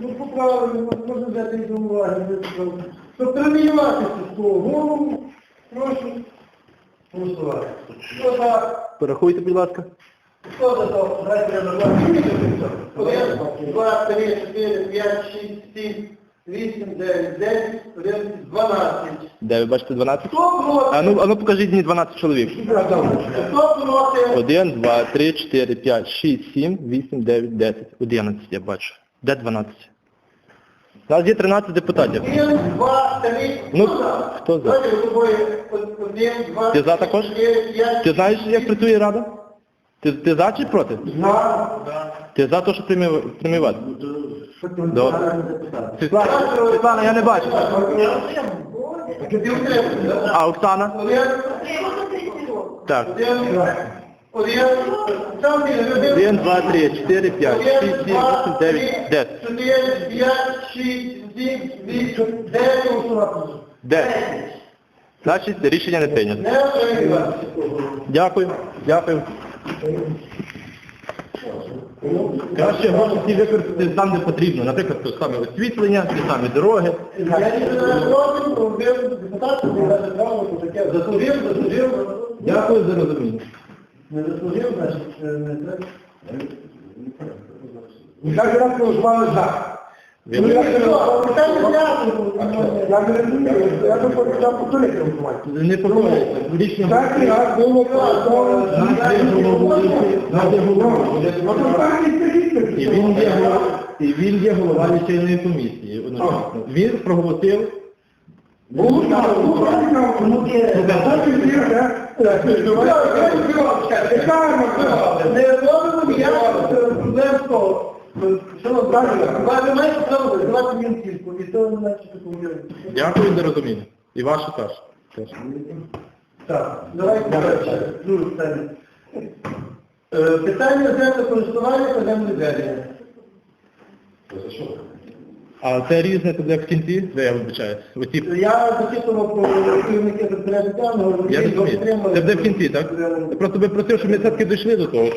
Ну, поправили, можна взяти до уваги. Щоб преміюватися з того голову, прошу голосувати. Хто за? Порахуйте, будь ласка. Хто за то? Дайте я нормально. Один, два, три, чотири, п'ять, шість, сім, вісім, дев'ять, десять, один, дванадцять. Де ви бачите 12? Хто проти? А ну, а ну покажіть мені 12 чоловік. Хто проти? 1, 2, 3, 4, 5, 6, 7, 8, 9, 10, 11 я бачу. Де 12? У нас є 13 депутатів. Один, два, три. Ну, Хто за? Ти за також? Ти знаєш, як працює рада? Ти, ти за чи проти? За. Ти за те, що приймувати? Добре. Світлана, Світлана, я не бачу. А Оксана? Так. Один, один, сам ти, один, 1, 2, 3, 4, 5, 6, 7, 8, 9, 10. Чотири, п'ять, шість, сім, вісім, дев'ять, голосувати. 10. Значить, рішення не прийнято. Дякую, дякую. Краще гроші ці використати там, де потрібно. Наприклад, те саме освітлення, ті самі дороги. То то. Дякую за розуміння. Не заслужив, значить, е, не треба. Як же раз Ну, голосували? Питання зняти. Я не розумію, я би почав повторити голосувати. Не. Рішення Так, я було голосовано. Нас є. І голова, і він є голова лічильної комісії. Він проголосив. Було так, було так, тому є. Не робимо ніяких проблем з того. Що? Ви маєте право Дякую за розуміння. І ваше теж. Теж. Так, давайте далі. Друге питання. Е, Питання землекористування та землеведення. А це різне тоді в кінці, де я вибачаюсь. Оці Я зачитував про керівники територіального Я розумію. Це буде в кінці, так? Я Просто би просив, щоб ми все-таки дійшли до того.